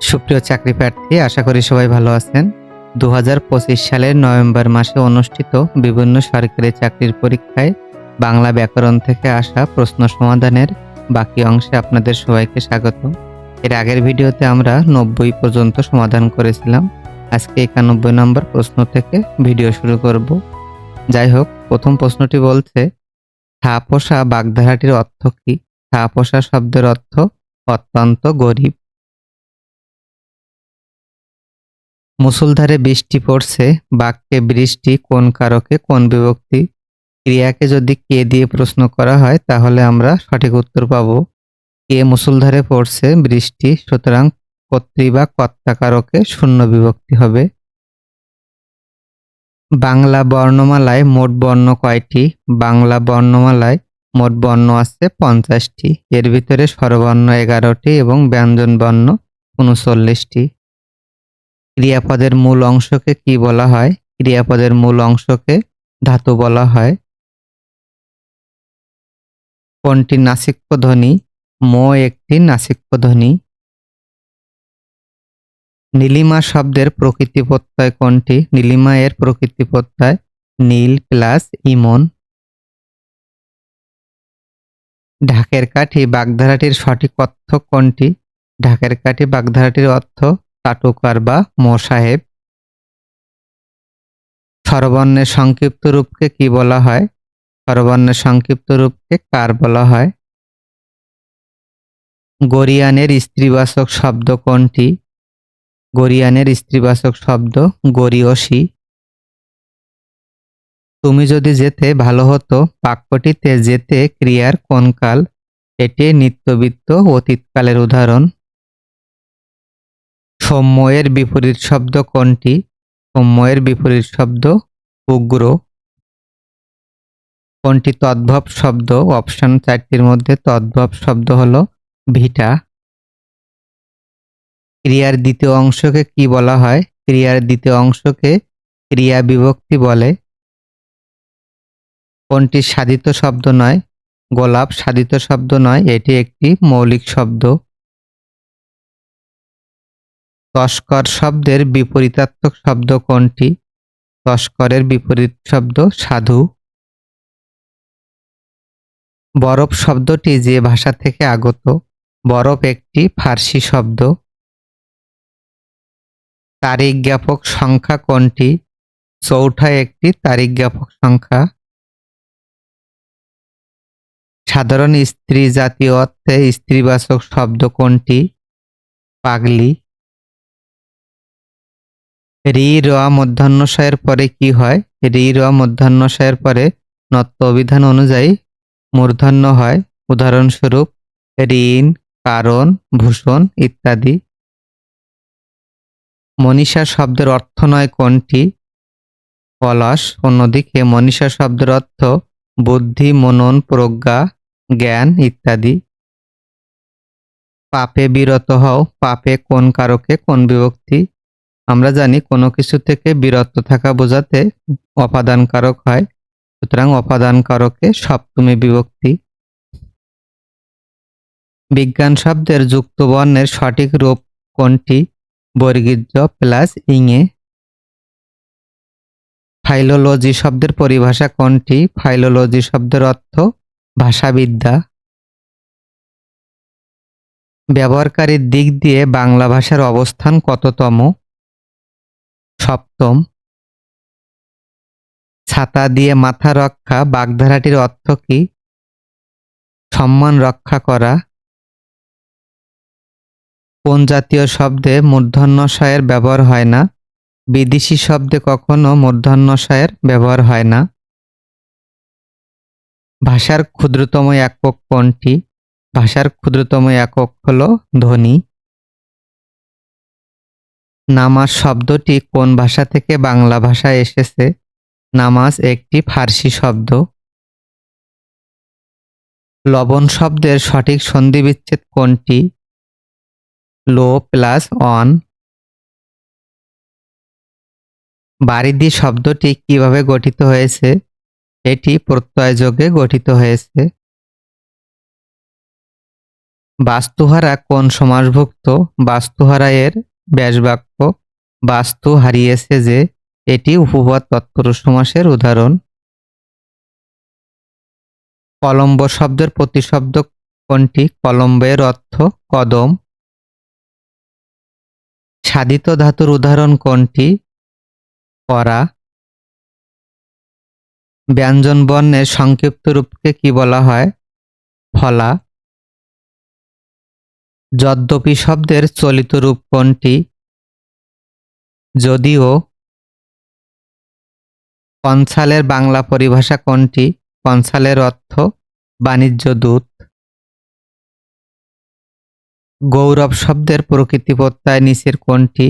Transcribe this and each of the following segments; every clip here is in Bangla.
সুপ্রিয় চাকরি প্রার্থী, আশা করি সবাই ভালো আছেন। দু হাজার পঁচিশ সালের নভেম্বর মাসে অনুষ্ঠিত বিভিন্ন সরকারি চাকরির পরীক্ষায় বাংলা ব্যাকরণ থেকে আসা প্রশ্ন সমাধানের বাকি অংশে আপনাদের সবাইকে স্বাগত। এর আগের ভিডিওতে আমরা নব্বই পর্যন্ত সমাধান করেছিলাম। আজকে একানব্বই নম্বর প্রশ্ন থেকে ভিডিও শুরু করব। যাই হোক, প্রথম প্রশ্নটি বলছে থাপোষা বাগধারাটির অর্থ কি? থাপোষা শব্দের অর্থ অত্যন্ত গরিব। মুসুলধারে বৃষ্টি পড়ছে, বাক্যে বৃষ্টি কোন কারকে, কোন বিভক্তি? ক্রিয়াকে যদি কে দিয়ে প্রশ্ন করা হয়, তাহলে আমরা সঠিক উত্তর পাব। কে মুসুলধারে পড়ছে, বৃষ্টি, সুতরাং কর্তৃ বা কর্তা কারকে শূন্য বিভক্তি হবে। বাংলা বর্ণমালায় মোট বর্ণ কয়টি? বাংলা বর্ণমালায় মোট বর্ণ আছে পঞ্চাশটি। এর ভিতরে স্বরবর্ণ এগারোটি এবং ব্যঞ্জন বর্ণ উনচল্লিশটি। ক্রিয়াপদের মূল অংশকে কি বলা হয়? ক্রিয়াপদের মূল অংশকে ধাতু বলা হয়। কোনটি নাসিক্য ধ্বনি মো একটি নাসিক্য ধ্বনি নীলিমা শব্দের প্রকৃতি প্রত্যয় কোনটি? নীলিমা এর প্রকৃতি প্রত্যয় নীল প্লাস ইমন। ঢাকের কাঠি বাগধারাটির সঠিক অর্থ কোনটি? ঢাকের কাঠি বাগধারাটির অর্থ চাটুকার বা মোসাহেব স্বরবর্ণের সংক্ষিপ্ত রূপকে কি বলা হয়? স্বরবর্ণের সংক্ষিপ্ত রূপকে কার বলা হয়? গরিয়ানের স্ত্রীবাচক শব্দ কোনটি? গরিয়ানের স্ত্রীবাচক শব্দ গরিয়সী। তুমি যদি যেতে ভালো হতো, বাক্যটিতে যেতে ক্রিয়ার কোন কাল? এটি নিত্যবিত্ত অতীতকালের উদাহরণ। সৌম্যের বিপরীত শব্দ কোনটি? সৌম্যের বিপরীত শব্দ উগ্র। কোনটি তদ্ভব শব্দ? অপশন চারটির মধ্যে তদ্ভব শব্দ হলো ভিটা। ক্রিয়ার দ্বিতীয় অংশকে কি বলা হয়? ক্রিয়ার দ্বিতীয় অংশকে ক্রিয়া বিভক্তি বলে। কোনটি সাধিত শব্দ নয়? গোলাপ সাধিত শব্দ নয়, এটি একটি মৌলিক শব্দ। তস্কর শব্দের বিপরীতাত্মক শব্দ কোনটি? তস্করের বিপরীত শব্দ সাধু। বরফ শব্দটি যে ভাষা থেকে আগত, বরফ একটি ফার্সি শব্দ। তারিখ জ্ঞাপক সংখ্যা কোনটি? চৌঠা একটি তারিখ জ্ঞাপক সংখ্যা। সাধারণ স্ত্রী জাতীয় অর্থে স্ত্রীবাচক শব্দ কোনটি? পাগলি। রি, র, মধ্যাহ্নশয়ের পরে কি হয়? রি, র, মধ্যাহ্নশয়ের পরে নত্ব অভিধান অনুযায়ী মূর্ধন্য হয়। উদাহরণস্বরূপ, ঋণ, কারণ, ভূষণ ইত্যাদি। মনীষা শব্দের অর্থ নয় কোনটি? অলস অন্যদিকে মনীষা শব্দের অর্থ বুদ্ধি, মনন, প্রজ্ঞা, জ্ঞান ইত্যাদি। পাপে বিরত হও। পাপে কোন কারকে কোন বিভক্তি? আমরা জানি কোনো কিছু থেকে বিরত থাকা বোঝাতে অপাদান কারক হয়। সুতরাং অপাদান কারকে সপ্তমী বিভক্তি। বিজ্ঞান শব্দের যুক্ত বর্ণের সঠিক রূপ কোনটি? বর্গীর্য প্লাস ইংয়ে ফাইলোলজি শব্দের পরিভাষা কোনটি? ফাইলোলজি শব্দের অর্থ ভাষাবিদ্যা। ব্যবহারকারীর দিক দিয়ে বাংলা ভাষার অবস্থান কততম? সপ্তম। ছাতা দিয়ে মাথা রক্ষা, বাগধারাটির অর্থ কি? সম্মান রক্ষা করা। কোন জাতীয় শব্দে মূর্ধন্যশয়ের ব্যবহার হয় না? বিদেশি শব্দে কখনো মূর্ধন্যশয়ের ব্যবহার হয় না। ভাষার ক্ষুদ্রতম একক কোনটি? ভাষার ক্ষুদ্রতম একক হল ধ্বনি। নামাজ শব্দটি কোন ভাষা থেকে বাংলা ভাষায় এসেছে? নামাজ একটি ফার্সি শব্দ। লবণ শব্দের সঠিক সন্ধিবিচ্ছেদ কোনটি? লো প্লাস অন বারিদি শব্দটি কীভাবে গঠিত হয়েছে? এটি প্রত্যয়যোগে গঠিত হয়েছে। বাস্তুহারা কোন সমাজভুক্ত বাস্তুহারা এর ব্যাসবাক্য বাস্তু হারিয়েছে যে এটি উপপদ তৎপুরুষ সমাসের উদাহরণ। কলম্ব শব্দের প্রতিশব্দ কোনটি? কলম্বের অর্থ কদম। সাধিত ধাতুর উদাহরণ কোনটি? করা। ব্যঞ্জন বর্ণের সংক্ষিপ্ত রূপকে কি বলা হয়? ফলা। যদ্যপি শব্দের চলিত রূপ কোনটি? যদিও কনসালের বাংলা পরিভাষা কোনটি? কনসালের অর্থ বাণিজ্য দূত। গৌরব শব্দের প্রকৃতি প্রত্যয় নিচের কোনটি?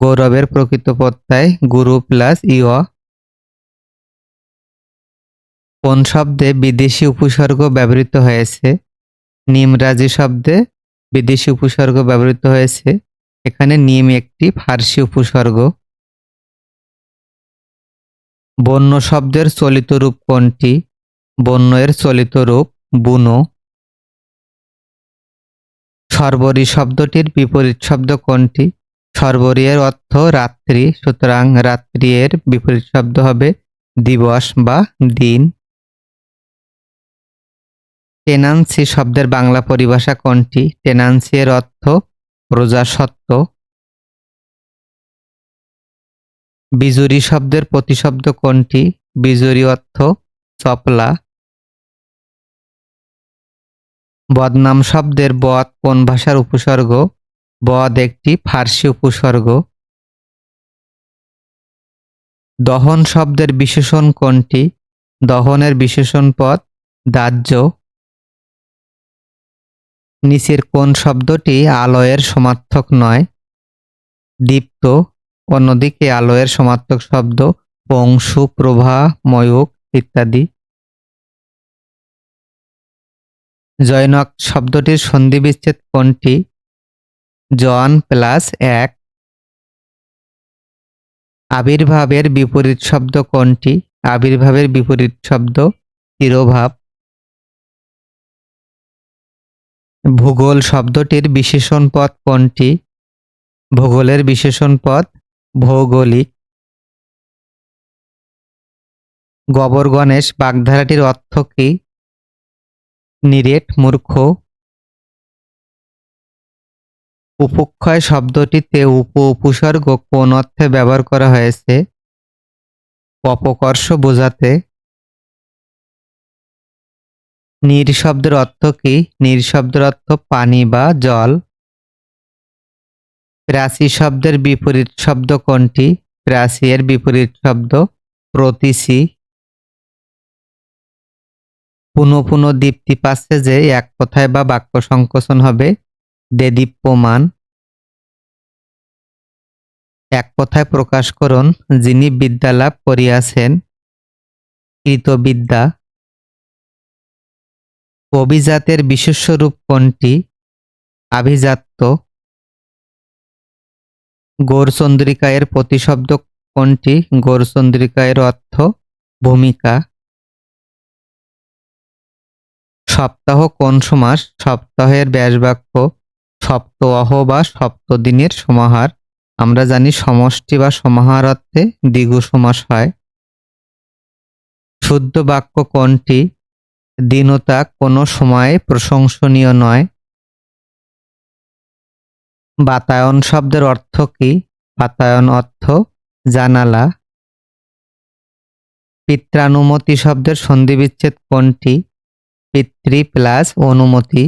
গৌরবের প্রকৃত প্রত্যয় গুরু প্লাস ইয় কোন শব্দে বিদেশি উপসর্গ ব্যবহৃত হয়েছে? নিমরাজি শব্দে বিদেশি উপসর্গ ব্যবহৃত হয়েছে। এখানে নিম একটি ফার্সি উপসর্গ। বন্য শব্দের চলিত রূপ কোনটি? বন্য এর চলিত রূপ বুনো। সর্বরী শব্দটির বিপরীত শব্দ কোনটি? সর্বরী এর অর্থ রাত্রি, সুতরাং রাত্রি এর বিপরীত শব্দ হবে দিবস বা দিন। টেনান্সি শব্দের বাংলা পরিভাষা কোনটি? টেনান্সি এর অর্থ প্রজাসত্ব বিজুরি শব্দের প্রতিশব্দ কোনটি? বিজুরি অর্থ চপলা। বদনাম শব্দের বদ কোন ভাষার উপসর্গ? বদ একটি ফার্সি উপসর্গ। দহন শব্দের বিশেষণ কোনটি? দহনের বিশেষণ পদ দাহ্য। নিচের কোন শব্দটি আলয়ের সমার্থক নয়? দীপ্ত, অন্যদিকে আলয়ের সমার্থক শব্দ পংশু প্রভা, ময়ূক ইত্যাদি। জয়নক, শব্দটির সন্ধি বিচ্ছেদ কোনটি? জন প্লাস এক। আবির্ভাবের বিপরীত শব্দ কোনটি? আবির্ভাবের বিপরীত শব্দ তিরোভাব। ভূগোল শব্দটির বিশেষণ পদ কোনটি? ভূগোলের বিশেষণ পদ ভৌগোলিক। গবর গণেশ বাগধারাটির অর্থ কি? নিরেট, মূর্খ। উপক্ষয় শব্দটিতে উপ উপসর্গ কোন অর্থে ব্যবহার করা হয়েছে? অপকর্ষ বোঝাতে। নির অর্থ কি? নির অর্থ পানি বা জল। প্রাচী শব্দের বিপরীত শব্দ কোনটি? প্রাচী এর বিপরীত শব্দ প্রতিসি। পুনঃ পুনঃ দীপ্তি পাচ্ছে যে এক কথায় বা বাক্য সংকোচন হবে। দেদীপ্যমান। এক কথায় প্রকাশ করুন যিনি বিদ্যালাভ করিয়াছেন। কৃতবিদ্যা। অভিজাতের রূপ কোনটি? আভিজাত্য। গৌরচন্দ্রিকা এর প্রতিশব্দ কোনটি? গৌরচন্দ্রিকা এর অর্থ ভূমিকা। সপ্তাহ কোন সমাস? সপ্তাহের ব্যাসবাক্য সপ্তাহ বা সপ্তদিনের সমাহার। আমরা জানি সমষ্টি বা সমাহার অর্থে দ্বিগু সমাস হয়। শুদ্ধ বাক্য কোনটি? দীনতা কোনো সময় প্রশংসনীয় নয়। বাতায়ন শব্দের অর্থ কি? বাতায়ন অর্থ জানালা। পিত্রানুমতি শব্দের সন্ধিবিচ্ছেদ কোনটি? পিতৃ প্লাস অনুমতি।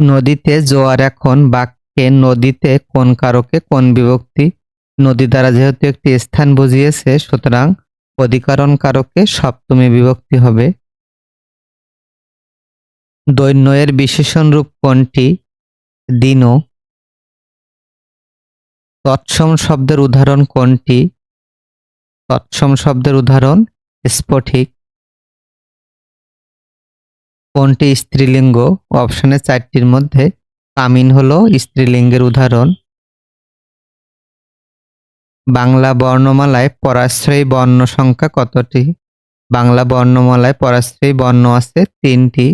নদীতে জোয়ার এখন, বাক্যে নদীতে কোন কারকে কোন বিভক্তি? নদী দ্বারা যেহেতু একটি স্থান বুঝিয়েছে, সুতরাং অধিকরণ কারকে সপ্তমী বিভক্তি হবে। দৈন্যের বিশেষণ রূপ কোনটি? দিন তৎসম শব্দের উদাহরণ কোনটি? তৎসম শব্দের উদাহরণ স্ফটিক। কোনটি স্ত্রীলিঙ্গ? অপশনের চারটির মধ্যে কামিন হলো স্ত্রীলিঙ্গের উদাহরণ। বাংলা বর্ণমালায় পরাশ্রয়ী বর্ণ সংখ্যা কতটি? বাংলা বর্ণমালায় পরাশ্রয়ী বর্ণ আছে তিনটি,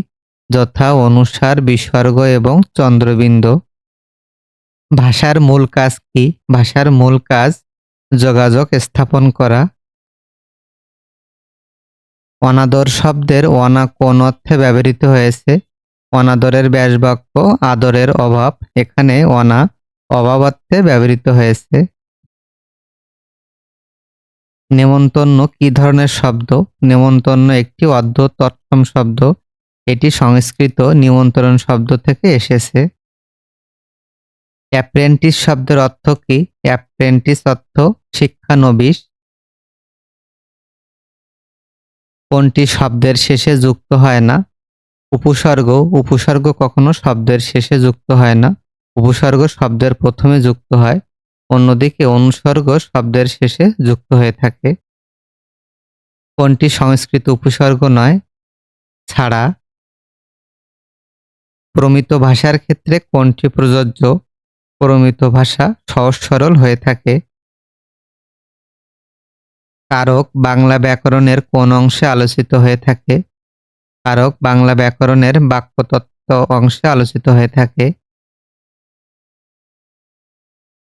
যথা অনুসার, বিসর্গ এবং চন্দ্রবিন্দু। ভাষার মূল কাজ কি? ভাষার মূল কাজ যোগাযোগ স্থাপন করা। অনাদর শব্দের অনা কোন অর্থে ব্যবহৃত হয়েছে? অনাদরের ব্যাসবাক্য আদরের অভাব, এখানে অনা অভাব অর্থে ব্যবহৃত হয়েছে। নেমন্তন্ন কি ধরনের শব্দ? নেমন্তন্ন একটি অর্ধ তৎসম শব্দ। এটি সংস্কৃত নিমন্ত্রণ শব্দ থেকে এসেছে। অ্যাপ্রেন্টিস শব্দের অর্থ কি? অ্যাপ্রেন্টিস অর্থ শিক্ষানবিশ কোনটি শব্দের শেষে যুক্ত হয় না? উপসর্গ। উপসর্গ কখনো শব্দের শেষে যুক্ত হয় না। উপসর্গ শব্দের প্রথমে যুক্ত হয় অন্যদিকে অনুসর্গ শব্দের শেষে যুক্ত হয়ে থাকে। কোনটি সংস্কৃত উপসর্গ নয়? ছাড়া। প্রমিত ভাষার ক্ষেত্রে কোনটি প্রযোজ্য? প্রমিত ভাষা সহজ সরল হয়ে থাকে। কারক বাংলা ব্যাকরণের কোন অংশে আলোচিত হয়ে থাকে? কারক বাংলা ব্যাকরণের বাক্যতত্ত্ব অংশে আলোচিত হয়ে থাকে।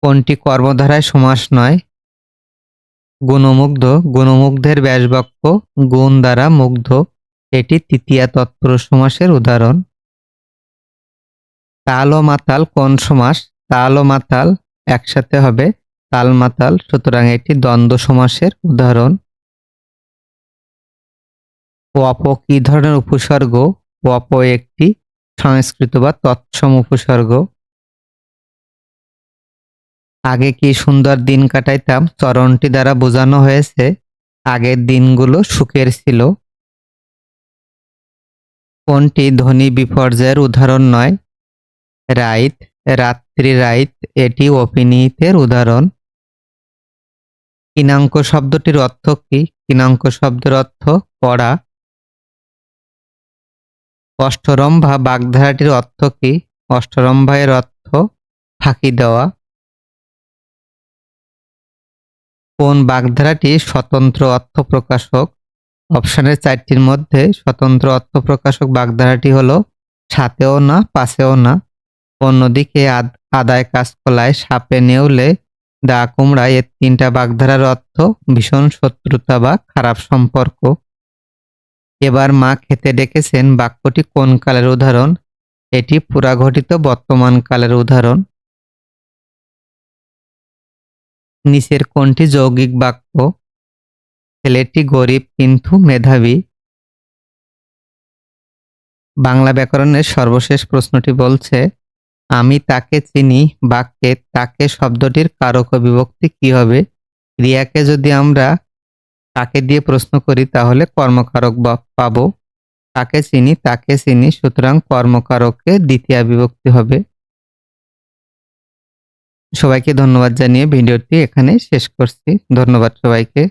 কোনটি কর্মধারায় সমাস নয়? গুণমুগ্ধ, গুণমুগ্ধের ব্যাসবাক্য, গুণ দ্বারা মুগ্ধ, এটি তৃতীয়া তৎপুরুষ সমাসের উদাহরণ। তাল ও মাতাল কোন সমাস? তাল ও মাতাল একসাথে হবে। তাল মাতাল, সুতরাং এটি দ্বন্দ্ব সমাসের উদাহরণ। অপ কি ধরনের উপসর্গ? অপ একটি সংস্কৃত বা তৎসম উপসর্গ। আগে কি সুন্দর দিন কাটাইতাম? চরণটি দ্বারা বোঝানো হয়েছে, আগের দিনগুলো সুখের ছিল। কোনটি ধ্বনি বিপর্যয়ের উদাহরণ নয়? রাইত, রাত্রি রাইত, এটি অপিনীতের উদাহরণ। কিনাঙ্ক শব্দটির অর্থ কি? কিনাঙ্ক শব্দের অর্থ পড়া অষ্টরম্ভা বাগধারাটির অর্থ কি? অষ্টরম্ভা এর অর্থ ফাঁকি দেওয়া। কোন বাগধারাটি স্বতন্ত্র অর্থ প্রকাশক? অপশানের চারটির মধ্যে স্বতন্ত্র অর্থ প্রকাশক বাগধারাটি হলো সাতেও না পাশেও না। অন্যদিকে আদায় কাজকলায় সাপে নেউলে দা কুমড়া এর তিনটা বাগধারার অর্থ ভীষণ শত্রুতা বা খারাপ সম্পর্ক। এবার মা খেতে ডেকেছেন বাক্যটি কোন কালের উদাহরণ? এটি পুরাঘটিত বর্তমান কালের উদাহরণ। নিচের কোনটি যৌগিক বাক্য। ছেলেটি গরিব কিন্তু মেধাবী। বাংলা ব্যাকরণের সর্বশেষ প্রশ্নটি বলছে, আমি তাকে চিনি, বাক্যে তাকে শব্দটির কারক বিভক্তি কি হবে? ক্রিয়াকে যদি আমরা তাকে দিয়ে প্রশ্ন করি, তাহলে কর্মকারক পাবো। তাকে চিনি তাকে চিনি, সুতরাং কর্মকারকে দ্বিতীয় বিভক্তি হবে। সবাইকে ধন্যবাদ জানিয়ে ভিডিওটি এখানে শেষ করছি। ধন্যবাদ সবাইকে।